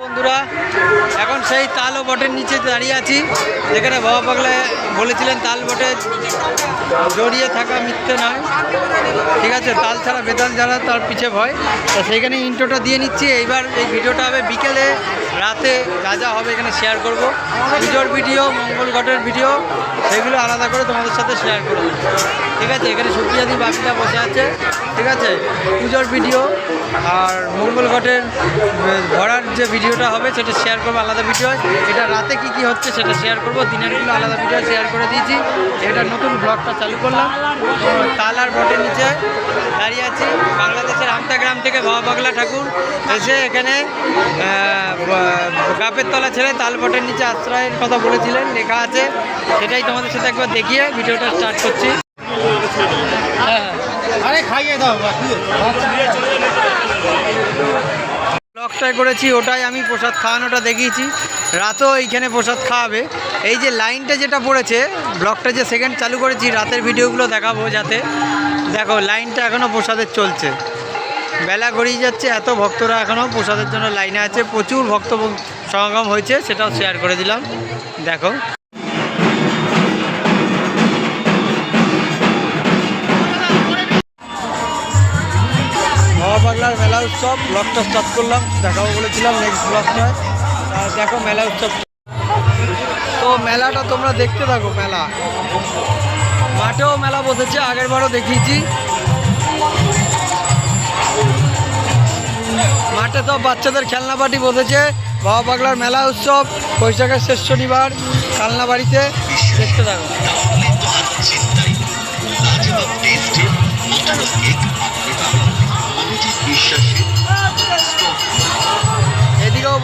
বন্ধুরা, এখন সেই তাল বটের নিচে দাঁড়িয়ে আছি, যেখানে বাবা পাগলা বলেছিলেন তাল বটে জড়িয়ে থাকা মিথ্যে নয়। ঠিক আছে, তাল ছাড়া বেতাল যারা তার পিছে ভয়। তো সেইখানে ইন্ট্রোটা দিয়ে নিচ্ছি। এইবার এই ভিডিওটা হবে বিকেলে, রাতে যা যা হবে এখানে শেয়ার করব। পুজোর ভিডিও, মঙ্গল ঘটের ভিডিও, সেগুলো আলাদা করে তোমাদের সাথে শেয়ার করব। ঠিক আছে, এখানে সুপ্রিয়াদি বাপিটা বসে আছে। ঠিক আছে? পুজোর ভিডিও আর মঙ্গল ঘটের ভরার যে ভিডিওটা হবে, সেটা শেয়ার করব, আলাদা ভিডিও এটা রাতে কি কি হচ্ছে সেটা শেয়ার করব, দিনেরগুলো আলাদা ভিডিও শেয়ার করে দিয়েছি। এটা নতুন ব্লগটা চালু করলাম। তাল আর বটের নিচে দাঁড়িয়ে আছি। বাংলাদেশের আমতা গ্রাম থেকে বাবা পাগলা ঠাকুর এসে এখানে গাপের তলা ছেড়ে তাল বটের নিচে আশ্রয়ের কথা বলেছিলেন, লেখা আছে। সেটাই তোমাদের সাথে একবার দেখিয়ে ভিডিওটা স্টার্ট করছি। আরে খাইয়ে দাও ব্লগটাই করেছি, ওটাই আমি প্রসাদ খাওয়ানোটা দেখিয়েছি। রাতেও এইখানে প্রসাদ খাওয়াবে। এই যে লাইনটা যেটা পড়েছে, ব্লগটা যে সেকেন্ড চালু করেছি, রাতের ভিডিওগুলো দেখাবো যাতে। দেখো, লাইনটা এখনও প্রসাদের চলছে। বেলা গড়িয়ে যাচ্ছে, এত ভক্তরা এখনও প্রসাদের জন্য লাইনে আছে। প্রচুর ভক্ত সমাগম হয়েছে, সেটাও শেয়ার করে দিলাম। দেখো। বাবা পাগলার মেলা উৎসব ব্লগটা স্টার্ট করলাম, দেখাবো বলেছিলাম নেক্সট ব্লগটায় আর দেখো মেলা উৎসব। তো মেলাটা তোমরা দেখতে থাকো, মেলা। মাঠেও মেলা বসেছে, আগের বারও দেখিয়েছি। মাঠে সব বাচ্চাদের খেলনা পার্টি বসেছে, বাবা পাগলার মেলা উৎসব, বৈশাখের শেষ শনিবার, কালনা বাড়িতে, দেখতে থাকো।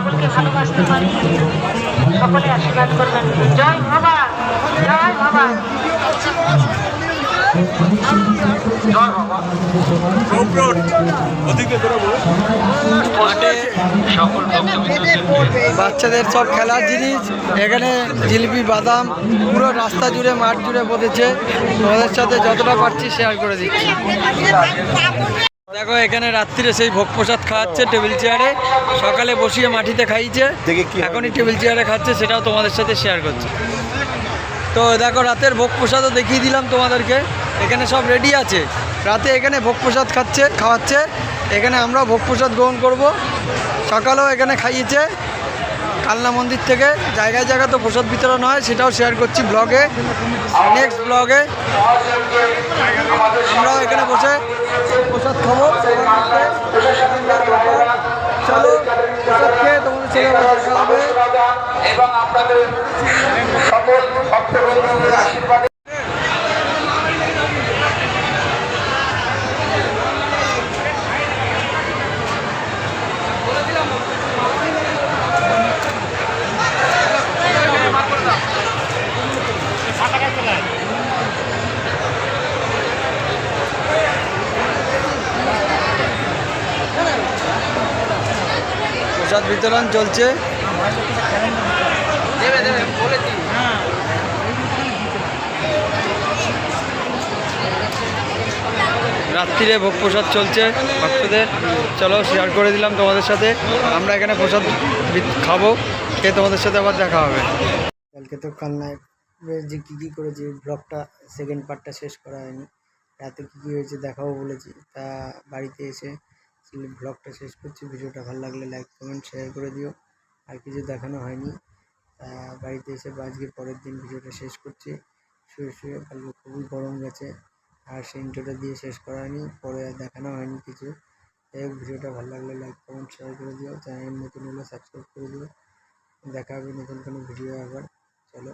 বাবুলকে ভালোবাসতে পারি। সকলে আশীর্বাদ করবেন। জয় বাবা জয় বাবা। বাচ্চাদের সব খেলার জিনিস এখানে জিলিপি বাদাম পুরো রাস্তা জুড়ে মাঠ জুড়ে বসেছে তোমাদের সাথে যতটা পারছি শেয়ার করে দিচ্ছি। দেখো এখানে রাত্রিরে সেই ভোগ প্রসাদ খাওয়াচ্ছে টেবিল চেয়ারে। সকালে বসিয়ে মাটিতে খাইছে। এখনই টেবিল চেয়ারে খাচ্ছে সেটাও তোমাদের সাথে শেয়ার করছে। তো দেখো রাতের ভোগ প্রসাদও দেখিয়ে দিলাম তোমাদেরকে। এখানে সব রেডি আছে। রাতে এখানে ভোগ প্রসাদ খাচ্ছে খাওয়াচ্ছে। এখানে আমরা ভোগ প্রসাদ গ্রহণ করব। সকালেও এখানে খাইয়েছে। কালনা মন্দির থেকে জায়গায় জায়গায় তো প্রসাদ বিতরণ হয়, সেটাও শেয়ার করছি ব্লগে নেক্সট ব্লগে আমরাও এখানে বসে প্রসাদ খাব চলো, প্রসাদ খেয়ে তোমাদের প্রসাদ বিতরণ চলছে। রাত্রিরে ভোগ প্রসাদ চলছে ভক্তদের। চলো শেয়ার করে দিলাম তোমাদের সাথে। আমরা এখানে প্রসাদ খাব, খেয়ে তোমাদের সাথে আবার দেখা হবে। কালকে তো কালনায় যে কী কী করেছি, ব্লগটা সেকেন্ড পার্টটা শেষ করা হয়নি। রাতে কী কী হয়েছে দেখাবো বলেছি। তা বাড়িতে এসে ব্লগটা শেষ করছি। ভিডিওটা ভালো লাগলে লাইক কমেন্ট শেয়ার করে দিও। আর কিছু দেখানো হয়নি। বাড়িতে এসে আজকে পরের দিন ভিডিওটা শেষ করছি। শুয়ে শুয়ে কালকে খুবই গরম গেছে। আর সেই ইন্ট্রোটা দিয়ে শেষ করা হয়নি। পরে আর দেখানো হয়নি কিছু। যাই হোক, ভিডিওটা ভালো লাগলে লাইক কমেন্ট শেয়ার করে দিও। চ্যানেল নতুন হলে সাবস্ক্রাইব করে দিও। দেখা হবে নতুন কোনো ভিডিও আবার। চলো।